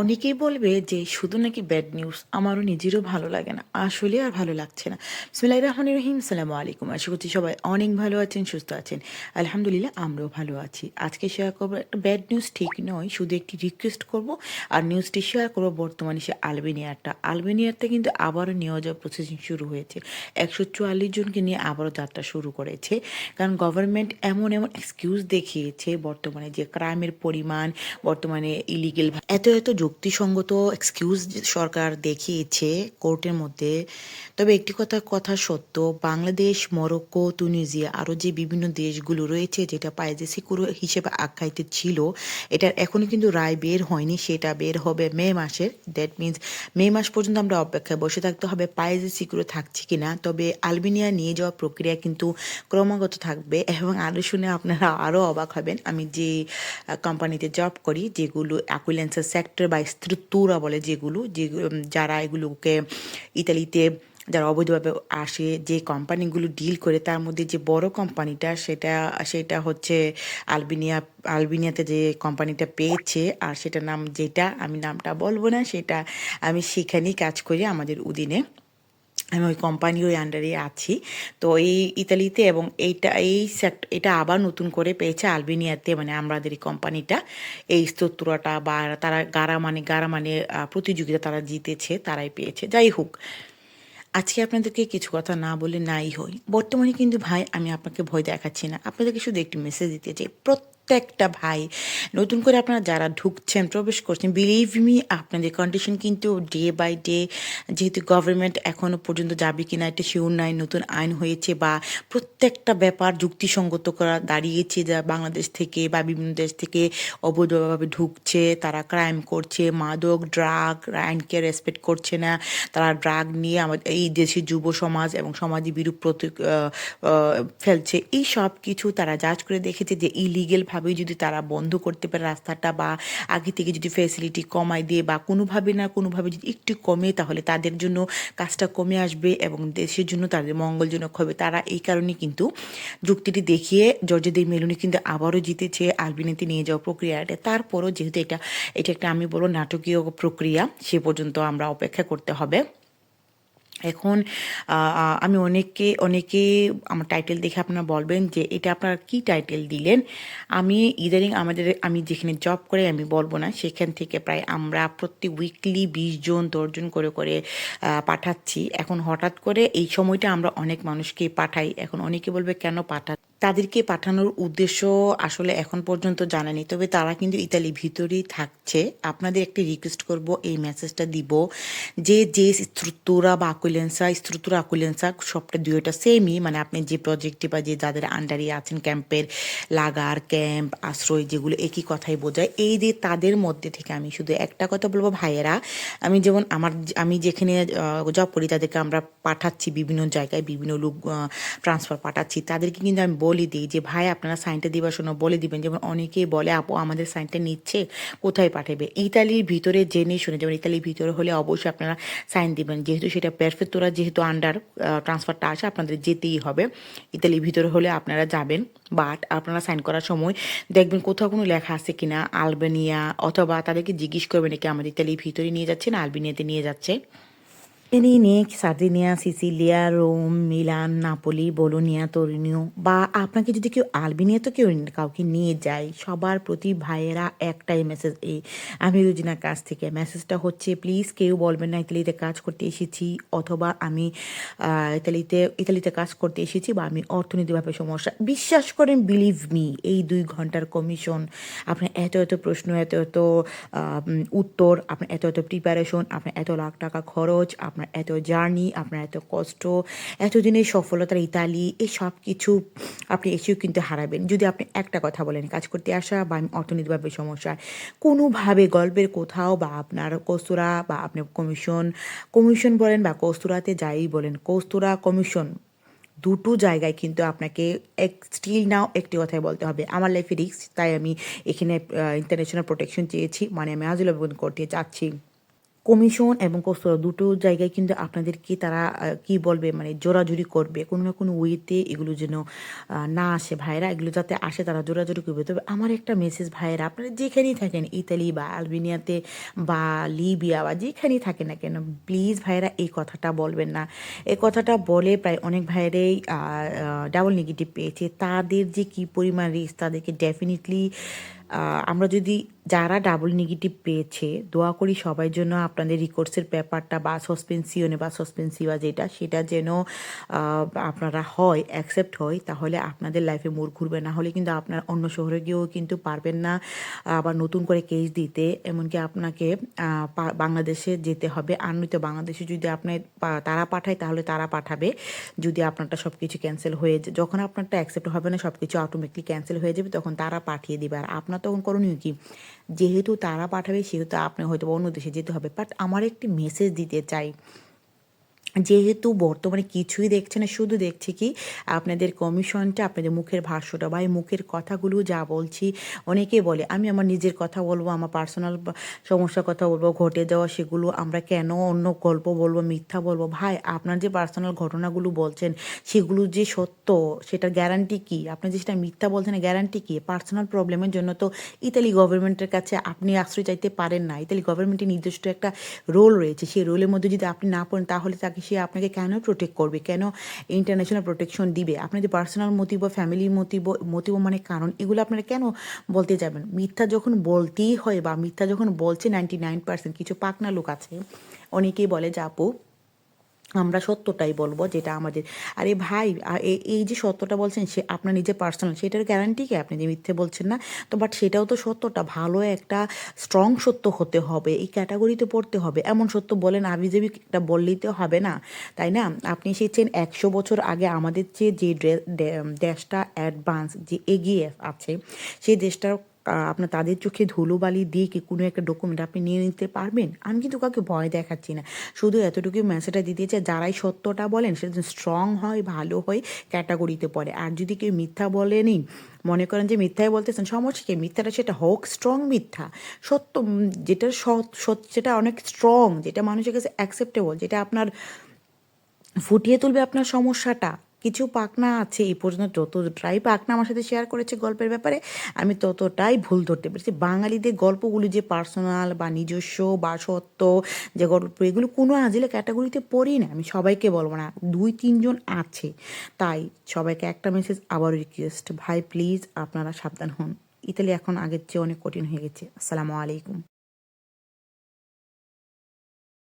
অনেকেই বলবে যে শুধু নাকি ব্যাড নিউজ আমারও নিজেরও ভালো লাগে না, আসলে আর ভালো লাগছে না। বিসমিল্লাহ রহমান রহিম সালামু আলাইকুম। আশা করছি সবাই অনেক ভালো আছেন, সুস্থ আছেন। আলহামদুলিল্লাহ, আমরাও ভালো আছি। আজকে শেয়ার করব একটা ব্যাড নিউজ ঠিক নয়, শুধু একটি রিকোয়েস্ট করব। আর নিউজটি শেয়ার করব বর্তমানে সে আলবেনিয়ারটা। আলবেনিয়ারতে কিন্তু আবারও নেওয়া যাওয়ার প্রসেসিং শুরু হয়েছে। একশো চুয়াল্লিশ জনকে নিয়ে আবারও যাত্রা শুরু করেছে। কারণ গভর্নমেন্ট এমন এমন এক্সকিউজ দেখিয়েছে বর্তমানে যে ক্রাইমের পরিমাণ, বর্তমানে ইলিগেল এত এত যুক্তিসঙ্গত এক্সকিউজ সরকার দেখিয়েছে কোর্টের মধ্যে। তবে একটি কথা কথা সত্য, বাংলাদেশ, মরক্কো, তুনিজিয়া আরও যে বিভিন্ন দেশগুলো রয়েছে যেটা পাইজে সিকুর হিসেবে আখ্যায়িত ছিল, এটার এখনও কিন্তু রায় বের হয়নি, সেটা বের হবে মে মাসের। দ্যাট মিন্স মে মাস পর্যন্ত আমরা অপেক্ষায় বসে থাকতে হবে পাইজে সিকিউর থাকছে কি না তবে আলবেনিয়া নিয়ে যাওয়া প্রক্রিয়া কিন্তু ক্রমাগত থাকবে এবং আরও শুনে আপনারা আরও অবাক হবেন। আমি যে কোম্পানিতে জব করি, যেগুলো অ্যাকুইলেন্সের সেক্টর বা স্ত্রুতুরা বলে যেগুলো, যে যারা এগুলোকে ইতালিতে, যারা অবৈধভাবে আসে, যে কোম্পানিগুলো ডিল করে, তার মধ্যে যে বড় কোম্পানিটা, সেটা সেটা হচ্ছে আলবিনিয়া, আলবিনিয়াতে যে কোম্পানিটা পেয়েছে, আর সেটা নাম যেটা, আমি নামটা বলব না, সেটা আমি সেখানেই কাজ করি আমাদের উদিনে। আমি ওই কোম্পানির ওই আন্ডারে আছি। তো এই ইতালিতে এবং এইটা, এই সেক্ট এটা আবার নতুন করে পেয়েছে আলবেনিয়াতে মানে আমাদের এই কোম্পানিটা। এই স্তোত্রটা বা তারা গারা মানে গারা মানে প্রতিযোগিতা তারা জিতেছে, তারাই পেয়েছে। যাই হোক, আজকে আপনাদেরকে কিছু কথা না বলে নাই হই। বর্তমানে কিন্তু ভাই, আমি আপনাকে ভয় দেখাচ্ছি না। আপনাদেরকে শুধু একটি মেসেজ দিতে চাই। প্রত্যেকটা ভাই। নতুন করে আপনারা যারা ঢুকছেন প্রবেশ করছেন বিলিভ মি আপনাদের কন্ডিশন কিন্তু ডে বাই ডে যেহেতু গভর্নমেন্ট এখনও পর্যন্ত যাবে কিনা এটা শিওর নাই নতুন আইন হয়েছে বা প্রত্যেকটা ব্যাপার যুক্তিসঙ্গত করা দাঁড়িয়েছে যা বাংলাদেশ থেকে বা বিভিন্ন দেশ থেকে অবৈধভাবে ঢুকছে তারা ক্রাইম করছে মাদক ড্রাগ আইনকে রেসপেক্ট করছে না তারা ড্রাগ নিয়ে আমাদের এই দেশের যুব সমাজ এবং সমাজে বিরূপ প্রতি আহ, আহ, ফেলছে। এই সব কিছু তারা জাজ করে দেখেছে যে ইলিগেলভাবে যদি তারা বন্ধ করতে পারে রাস্তাটা বা আগে থেকে যদি ফেসিলিটি কমায় দিয়ে বা কোনোভাবে না কোনোভাবে যদি একটু কমে, তাহলে তাদের জন্য কাজটা কমে আসবে এবং দেশের জন্য তাদের মঙ্গলজনক হবে। তারা এই কারণে কিন্তু যুক্তিটি দেখিয়ে জর্জদের মেলুনি কিন্তু আবারও জিতেছে আলবিনাতে নিয়ে যাওয়া প্রক্রিয়াটা। তারপরও যেহেতু এটা এটা একটা আমি বলব নাটকীয় প্রক্রিয়া, সে পর্যন্ত আমরা অপেক্ষা করতে হবে। এখন আমি অনেককে, অনেকে আমার টাইটেল দেখে আপনারা বলবেন যে, এটা আপনারা কি টাইটেল দিলেন? আমি ইদানিং আমাদের, আমি যেখানে জব করে, আমি বলব না। সেখান থেকে প্রায় আমরা প্রতি উইকলি বিশ জন দশজন করে করে পাঠাচ্ছি। এখন হঠাৎ করে এই সময়টা আমরা অনেক মানুষকে পাঠাই। এখন অনেকে বলবে, কেন পাঠা তাদেরকে পাঠানোর উদ্দেশ্য আসলে এখন পর্যন্ত জানানি তবে তারা কিন্তু ইতালি ভিতরেই থাকছে। আপনাদের একটি রিকোয়েস্ট করব, এই মেসেজটা দিব যে যে স্ত্রুতুরা বা আকুলেন্সা স্ত্রুতুরা আকুলেন্সা সবটা দুইটা সেমই মানে আপনি যে প্রজেক্টে বা যে যাদের আন্ডারে আছেন ক্যাম্পের লাগার ক্যাম্প আশ্রয় যেগুলো একই কথাই বোঝায়, এই যে তাদের মধ্যে থেকে আমি শুধু একটা কথা বলব, ভাইয়েরা, আমি যেমন আমার, আমি যেখানে জব করি, তাদেরকে আমরা পাঠাচ্ছি বিভিন্ন জায়গায়, বিভিন্ন লোক ট্রান্সফার পাঠাচ্ছি, তাদেরকে কিন্তু আমি বলে দিই যে, ভাই, আপনারা সাইনটা দিবার সময় বলে দিবেন। যেমন অনেকেই বলে, আপু, আমাদের সাইনটা নিচ্ছে, কোথায় পাঠাবে? ইতালির ভিতরে জেনে শুনে, যেমন ইতালির ভিতরে হলে অবশ্যই আপনারা সাইন দিবেন। যেহেতু সেটা পেরফেক্টোরা যেহেতু আন্ডার ট্রান্সফারটা আসে আপনাদের যেতেই হবে। ইতালির ভিতরে হলে আপনারা যাবেন বাট আপনারা সাইন করার সময় দেখবেন কোথাও কোনো লেখা আছে কিনা, আলবেনিয়া, অথবা তাদেরকে জিজ্ঞেস করবেন নাকি আমাদের ইতালির ভিতরে নিয়ে যাচ্ছে না আলবেনিয়াতে নিয়ে যাচ্ছে। নিক Sardinia Sicilia, Rome, Milan, Napoli, Bologna, Torino বা আপনাকে যদি কেউ আলবেনিয়া তো কেউ কাউকে নিয়ে যায়, সবার প্রতি ভাইয়েরা একটাই মেসেজ এই, আমি রুজিনার কাছ থেকে মেসেজটা হচ্ছে প্লিজ কেউ বলবেন না, ইতালিতে কাজ করতে এসেছি, অথবা আমি ইতালিতে ইতালিতে কাজ করতে এসেছি বা আমি অর্থনৈতিকভাবে সমস্যা। বিশ্বাস করেন বিলিভ মি এই দুই ঘণ্টার কমিশন আপনার এত এত প্রশ্ন, এত এত উত্তর, আপনার এত এত প্রিপারেশন আপনার এত লাখ টাকা খরচ, আপনার এত জার্নি, আপনার এত কষ্ট এতদিনের সফলতার ইতালি, এই সব কিছু আপনি এসেও কিন্তু হারাবেন। যদি আপনি একটা কথা বলেন, কাজ করতে আসা বা অর্থনৈতিকভাবে সমস্যা, কোনোভাবে গল্পের কোথাও বা আপনার কস্তুরা বা আপনি কমিশন কমিশন বলেন বা কস্তুরাতে যাই বলেন, কস্তুরা কমিশন দুটো জায়গায় কিন্তু আপনাকে এক স্টিল নাও একটি কথাই বলতে হবে, আমার লাইফে রিস্ক তাই আমি এখানে ইন্টারন্যাশনাল প্রোটেকশন চেয়েছি মানে আমি আজল করতে চাচ্ছি। কমিশন এবং কস্তরা দুটো জায়গায় কিন্তু আপনাদেরকে তারা কি বলবে মানে জোরাজুরি করবে। কোনো না কোনো ওয়েতে এগুলো যেন না আসে ভাইরা, এগুলো যাতে আসে তারা জোরাজুরি করবে। তবে আমার একটা মেসেজ ভাইরা আপনারা যেখানেই থাকেন, ইতালি বা আলবেনিয়াতে বা লিবিয়া বা যেখানেই থাকেন না কেন প্লিজ ভাইরা এই কথাটা বলবেন না। এই কথাটা বলে প্রায় অনেক ভাইরাই ডাবল নেগেটিভ পেয়েছে। তাদের যে কি পরিমাণ রিস্ক তাদেরকে ডেফিনেটলি আমরা যদি যারা ডাবল নেগেটিভ পেয়েছে, দোয়া করি সবাই জন্য আপনাদের রিকোর্সের ব্যাপারটা বা সসপেন্সিওনে বা সসপেন্সিভা যেটা, সেটা যেন আপনারা হয় অ্যাকসেপ্ট হয়, তাহলে আপনাদের লাইফে মোড় ঘুরবে। না হলে কিন্তু আপনার অন্য শহরে গিয়েও কিন্তু পারবেন না, আবার নতুন করে কেস দিতে। এমনকি আপনাকে বাংলাদেশে যেতে হবে। আর নয়তো বাংলাদেশে যদি আপনার তারা পাঠায়, তাহলে তারা পাঠাবে। যদি আপনারটা সব কিছু ক্যান্সেল হয়ে যায়, যখন আপনারটা অ্যাকসেপ্ট হবে না সব কিছু অটোমেটিকলি ক্যান্সেল হয়ে যাবে, তখন তারা পাঠিয়ে দিবে। আর আপনার তখন করণীয় কি? যেহেতু তারা পাঠাবে, সেহেতু আপনি হয়তো অন্য দেশে যেতে হবে। বাট আমার একটি মেসেজ দিতে চাই। যেহেতু বর্তমানে কিছুই দেখছে না, শুধু দেখছি কি আপনাদের কমিশনটা আপনাদের মুখের ভাষ্যটা বা এই মুখের কথাগুলো যা বলছি, অনেকে বলে, আমি আমার নিজের কথা বলব, আমার পার্সোনাল সমস্যার কথা বলব, ঘটে যাওয়া সেগুলো আমরা কেন অন্য গল্প বলব, মিথ্যা বলব? ভাই, আপনার যে পার্সোনাল ঘটনাগুলো বলছেন, সেগুলো যে সত্য, সেটার গ্যারান্টি কি? আপনি যে সেটা মিথ্যা বলছেন গ্যারান্টি কি? পার্সোনাল প্রবলেমের জন্য তো ইতালি গভর্নমেন্টের কাছে আপনি আশ্রয় চাইতে পারেন না। ইতালি গভর্নমেন্টের নির্দিষ্ট একটা রোল রয়েছে। সেই রোলের মধ্যে যদি আপনি না পড়েন, তাহলে তাকে সে আপনাকে কেন প্রোটেক্ট করবে? কেন ইন্টারন্যাশনাল প্রোটেকশন দিবে? আপনাদের পার্সোনাল মোটিভ ফ্যামিলি মোটিভ মতিব মানে কারণ, এগুলো আপনারা কেন বলতে যাবেন? মিথ্যা যখন বলতেই হয় বা মিথ্যা যখন বলছে নাইনটি নাইন পার্সেন্ট কিছু পাকনা লোক আছে, অনেকেই বলে যে, আপু আমরা সত্যটাই বলব যেটা আমাদের। আরে ভাই এই যে সত্যটা বলছেন, সে আপনার নিজের পার্সোনাল সেটার গ্যারান্টি কি? আপনি যে মিথ্যে বলছেন না, তো বাট সেটাও তো সত্যটা। ভালো একটা স্ট্রং সত্য হতে হবে, এই ক্যাটাগরিতে পড়তে হবে। এমন সত্য বলেন, আবিজাবি একটা বললেই তো হবে না, তাই না? আপনি এসেছেন একশো বছর আগে আমাদের যে ডে- দেশটা অ্যাডভান্স যে এগিয়ে আছে, সেই দেশটার আপনার তাদের চোখে ধুলোবালি দিয়ে কি কোনো একটা ডকুমেন্ট আপনি নিয়ে নিতে পারবেন? আমি কিন্তু কাউকে ভয় দেখাচ্ছি না। শুধু এতটুকু মেসেজটা দিতে চাই, যারাই সত্যটা বলেন সেটা স্ট্রং হয়, ভালো হয় ক্যাটাগরিতে পড়ে। আর যদি কেউ মিথ্যা বলেনি, মনে করেন যে মিথ্যাই বলতেছেন, সমস্যা কি? মিথ্যাটা সেটা হোক স্ট্রং মিথ্যা। সত্য যেটা সৎ যেটা অনেক স্ট্রং যেটা মানুষের কাছে অ্যাকসেপ্টেবল যেটা আপনার ফুটিয়ে তুলবে আপনার সমস্যাটা। কিছু পাকনা আছে, এই পর্যন্ত যতটাই পাকনা আমার সাথে শেয়ার করেছে গল্পের ব্যাপারে, আমি ততটাই ভুল ধরতে পেরেছি। বাঙালিদের গল্পগুলি যে পার্সোনাল বা নিজস্ব বা সত্য, যে গল্প, এগুলো কোনো আজিলে ক্যাটাগরিতে পড়ি না, আমি সবাইকে বলব না। দুই, তিনজন আছে, তাই সবাইকে একটা মেসেজ আবার রিকোয়েস্ট ভাই প্লিজ আপনারা সাবধান হন। ইতালি এখন আগের চেয়ে অনেক কঠিন হয়ে গেছে। আসসালামু আলাইকুম।